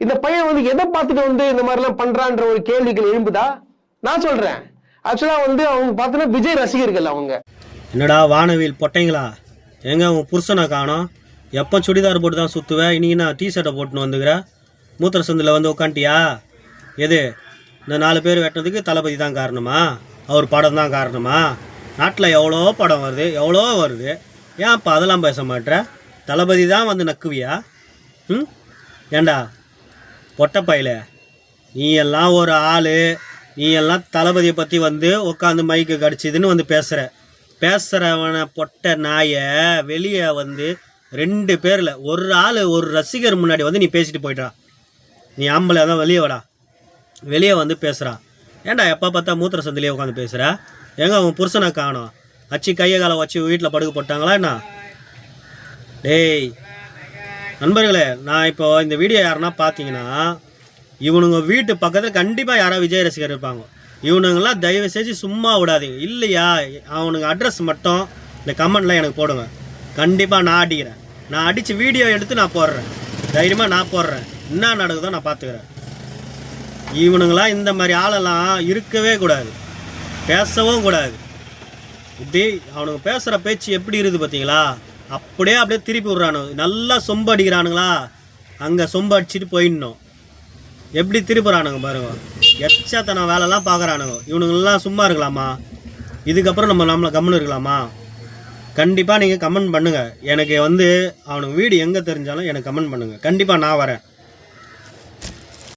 இந்த பையன் வந்து எதை பார்த்துட்டு வந்து இந்த மாதிரிலாம் பண்றான்ற ஒரு கேள்விகள் எழும்புதா? நான் சொல்றேன். ஆக்சுவலா வந்து அவங்க பார்த்தோன்னா விஜய் ரசிகர்கள் அவங்க. என்னடா வானவில் பொட்டைங்களா? எங்க உன் புருஷனை காணோம். எப்போ சுடிதார் போட்டு தான் சுற்றுவேன் இன்றைக்கி நான் டீ ஷர்ட்டை போட்டுன்னு வந்துக்கிற? மூத்திர சந்தில் வந்து உட்காந்துட்டியா எது இந்த நாலு பேர் வெட்டினதுக்கு தளபதி தான் காரணமா? அவர் படம் தான் காரணமா? நாட்டில் எவ்வளோ படம் வருது எவ்வளோ வருது? ஏன் அப்போ அதெல்லாம் பேச மாட்ற? தளபதி தான் வந்து நக்குவியா? ம்? ஏண்டா பொட்டப்பையில. நீ எல்லாம் ஒரு ஆள். நீ எல்லாம் தளபதியை பற்றி வந்து உட்காந்து மைக்கு கடிச்சிதுன்னு வந்து பேசுகிற பேசுகிறவனை பொட்ட நாயை வெளியே வந்து ரெண்டு பேரில் ஒரு ஆள் ஒரு ரசிகர் முன்னாடி வந்து நீ பேசிட்டு போயிட்டா நீ ஆம்பளை தான் வெளியே வாடா. வெளியே வந்து பேசுகிறா ஏன்டா எப்போ பார்த்தா மூத்திர சந்திலே உட்காந்து பேசுகிற எங்க அவன் புருஷனை காணோம்? அச்சு கையை காலை வச்சு வீட்டில் படுக்க போட்டாங்களா என்ன? டேய் நண்பர்களே நான் இப்போ இந்த வீடியோ யாருன்னா பார்த்தீங்கன்னா இவனுங்க வீட்டு பக்கத்தில் கண்டிப்பாக யாராவது விஜய் ரசிகர் இருப்பாங்க. இவனுங்கெல்லாம் தயவு செஞ்சு சும்மா விடாதீங்க. இல்லையா? அவனுங்க அட்ரஸ் மட்டும் இந்த கமெண்ட்லாம் எனக்கு போடுங்க. கண்டிப்பாக நான் அடிக்கிறேன். நான் அடித்து வீடியோ எடுத்து நான் போடுறேன். தைரியமாக நான் போடுறேன். என்ன நடக்குதோ நான் பார்த்துக்கிறேன். இவனுங்களாம் இந்த மாதிரி ஆளெல்லாம் இருக்கவே கூடாது. பேசவும் கூடாது. இப்படி அவனுங்க பேசுகிற பேச்சு எப்படி இருக்குது பார்த்தீங்களா? அப்படியே அப்படியே திருப்பி விட்றானுங்க நல்லா சொம்பு அடிக்கிறானுங்களா? அங்கே சொம்பு அடிச்சுட்டு போயிடணும். எப்படி திருப்புறானுங்க பாருங்க. எச்சத்தனம் வேலைலாம் பார்க்குறானுங்க. இவனுங்கெல்லாம் சும்மா இருக்கலாமா? இதுக்கப்புறம் நம்ம நம்மளை கம்மன் இருக்கலாமா? கண்டிப்பாக நீங்கள் கமெண்ட் பண்ணுங்கள் எனக்கு வந்து அவனுக்கு வீடு எங்கே தெரிஞ்சாலும் எனக்கு கமெண்ட் பண்ணுங்கள் கண்டிப்பாக நான் வரேன்.